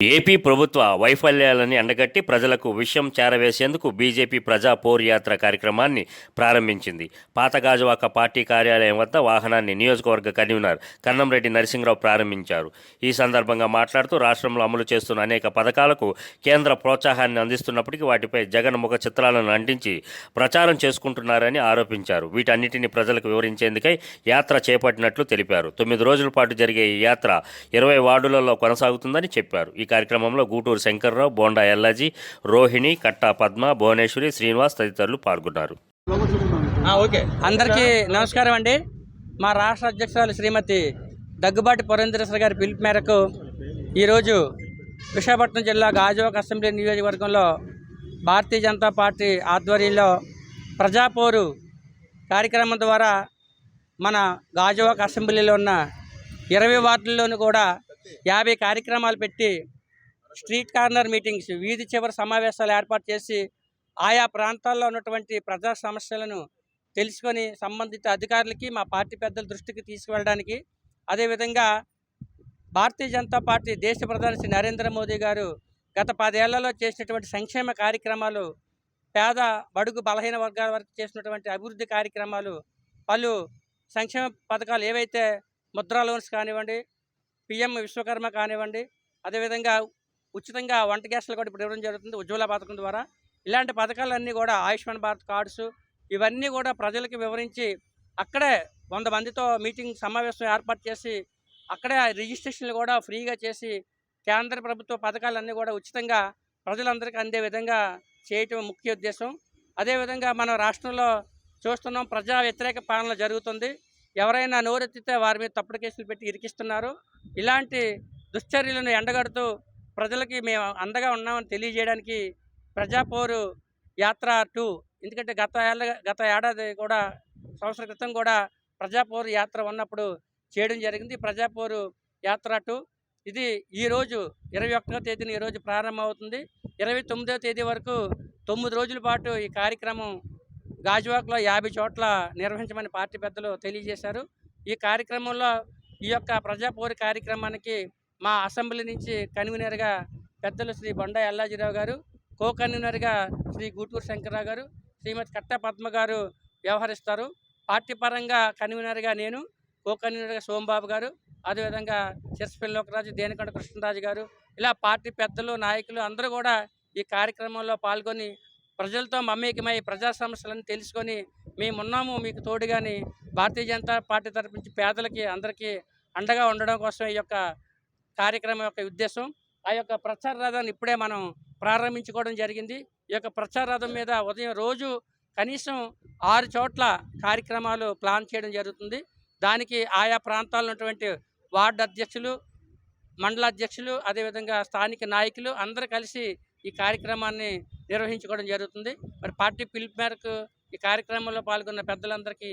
AP ప్రభుత్వ వైఫల్యాలని ఎండగట్టి ప్రజలకు విషయం చేరవేసేందుకు బీజేపీ ప్రజా పోర్ యాత్ర కార్యక్రమాన్ని ప్రారంభించింది. పాతగాజువాక పార్టీ కార్యాలయం వద్ద వాహనాన్ని నియోజకవర్గ కన్వీనర్ కన్నంరెడ్డి నరసింహరావు ప్రారంభించారు. ఈ సందర్భంగా మాట్లాడుతూ రాష్ట్రంలో అమలు చేస్తున్న అనేక పథకాలకు కేంద్ర ప్రోత్సాహాన్ని అందిస్తున్నప్పటికీ వాటిపై జగన్ ముఖ చిత్రాలను అంటించి ప్రచారం చేసుకుంటున్నారని ఆరోపించారు. వీటన్నిటిని ప్రజలకు వివరించేందుకై యాత్ర చేపట్టినట్లు తెలిపారు. తొమ్మిది రోజుల పాటు జరిగే ఈ యాత్ర ఇరవై వార్డులలో కొనసాగుతుందని చెప్పారు. కార్యక్రమంలో గూటూరు శంకర్రావు బోండా ఎల్లాజీ రోహిణి కట్టా పద్మ భువనేశ్వరి శ్రీనివాస్ తదితరులు పాల్గొన్నారు. ఓకే. అందరికీ నమస్కారం అండి. మా రాష్ట్ర అధ్యక్షురాలు శ్రీమతి దగ్గుబాటి పురేంద్రేశ్వర గారి పిలుపు మేరకు ఈరోజు విశాఖపట్నం జిల్లా గాజువాక అసెంబ్లీ నియోజకవర్గంలో భారతీయ జనతా పార్టీ ఆధ్వర్యంలో ప్రజాపోరు కార్యక్రమం ద్వారా మన గాజువాక అసెంబ్లీలో ఉన్న ఇరవై వార్డుల్లోనూ కూడా యాభై కార్యక్రమాలు పెట్టి స్ట్రీట్ కార్నర్ మీటింగ్స్ వీధి చివరి సమావేశాలు ఏర్పాటు చేసి ఆయా ప్రాంతాల్లో ఉన్నటువంటి ప్రజా సమస్యలను తెలుసుకొని సంబంధిత అధికారులకి మా పార్టీ పెద్దల దృష్టికి తీసుకువెళ్ళడానికి. అదేవిధంగా భారతీయ జనతా పార్టీ దేశ ప్రధాని శ్రీ నరేంద్ర మోదీ గారు గత పదేళ్ళలో చేసినటువంటి సంక్షేమ కార్యక్రమాలు పేద బడుగు బలహీన వర్గాల వరకు చేసినటువంటి అభివృద్ధి కార్యక్రమాలు పలు సంక్షేమ పథకాలు ఏవైతే ముద్రా లోన్స్ కానివ్వండి పిఎం విశ్వకర్మ కానివ్వండి అదేవిధంగా ఉచితంగా వంట గ్యాస్లు కూడా ఇప్పుడు ఇవ్వడం జరుగుతుంది. ఉజ్వల పథకం ద్వారా. ఇలాంటి పథకాలన్నీ కూడా ఆయుష్మాన్ భారత్ కార్డ్స్ ఇవన్నీ కూడా ప్రజలకు వివరించి అక్కడే వంద మందితో మీటింగ్ సమావేశం ఏర్పాటు చేసి అక్కడే ఆ రిజిస్ట్రేషన్లు కూడా ఫ్రీగా చేసి కేంద్ర ప్రభుత్వ పథకాలన్నీ కూడా ఉచితంగా ప్రజలందరికీ అందే విధంగా చేయటం ముఖ్య ఉద్దేశం. అదేవిధంగా మన రాష్ట్రంలో చూస్తున్నాం ప్రజా వ్యతిరేక పాలన జరుగుతుంది. ఎవరైనా నోరెత్తితే వారి మీద తప్పుడు కేసులు పెట్టి ఇరికిస్తున్నారు. ఇలాంటి దుశ్చర్యలను ఎండగడుతూ ప్రజలకి మేము అండగా ఉన్నామని తెలియజేయడానికి ప్రజాపోరు యాత్ర టూ ఎందుకంటే గత ఏళ్ళ గత ఏడాది కూడా సంవత్సర క్రితం కూడా ప్రజాపోరు యాత్ర ఉన్నప్పుడు చేయడం జరిగింది. ప్రజాపోరు యాత్ర టూ ఇది ఈరోజు ఇరవై ఒకటో తేదీన ఈరోజు ప్రారంభమవుతుంది. ఇరవై తొమ్మిదో తేదీ వరకు తొమ్మిది రోజుల పాటు ఈ కార్యక్రమం గాజువాక్లో యాభై చోట్ల నిర్వహించమని పార్టీ పెద్దలు తెలియజేశారు. ఈ కార్యక్రమంలో ఈ యొక్క ప్రజాపోరు కార్యక్రమానికి మా అసెంబ్లీ నుంచి కన్వీనర్గా పెద్దలు శ్రీ బొండా ఎల్లాజీరావు గారు కో కన్వీనర్గా శ్రీ గూటూరు శంకర్రావు గారు శ్రీమతి కట్ట పద్మ గారు వ్యవహరిస్తారు. పార్టీ పరంగా కన్వీనర్గా నేను కో కన్వీనర్గా సోమబాబు గారు అదేవిధంగా చిరసపల్లి లోకరాజు దేనికొండ కృష్ణరాజు గారు ఇలా పార్టీ పెద్దలు నాయకులు అందరూ కూడా ఈ కార్యక్రమంలో పాల్గొని ప్రజలతో మమేకమై ప్రజా సమస్యలను తెలుసుకొని మేమున్నాము మీకు తోడుగాని భారతీయ జనతా పార్టీ తరపు నుంచి పేదలకి అందరికీ అండగా ఉండడం కోసం ఈ యొక్క కార్యక్రమం యొక్క ఉద్దేశం ఆ యొక్క ప్రచార రథాన్ని ఇప్పుడే మనం ప్రారంభించుకోవడం జరిగింది. ఈ యొక్క ప్రచార రథం మీద ఉదయం రోజు కనీసం ఆరు చోట్ల కార్యక్రమాలు ప్లాన్ చేయడం జరుగుతుంది. దానికి ఆయా ప్రాంతాల్లో ఉన్నటువంటి వార్డు అధ్యక్షులు మండల అధ్యక్షులు అదేవిధంగా స్థానిక నాయకులు అందరూ కలిసి ఈ కార్యక్రమాన్ని నిర్వహించుకోవడం జరుగుతుంది. మరి పార్టీ పిలుపు మేరకు ఈ కార్యక్రమంలో పాల్గొన్న పెద్దలందరికీ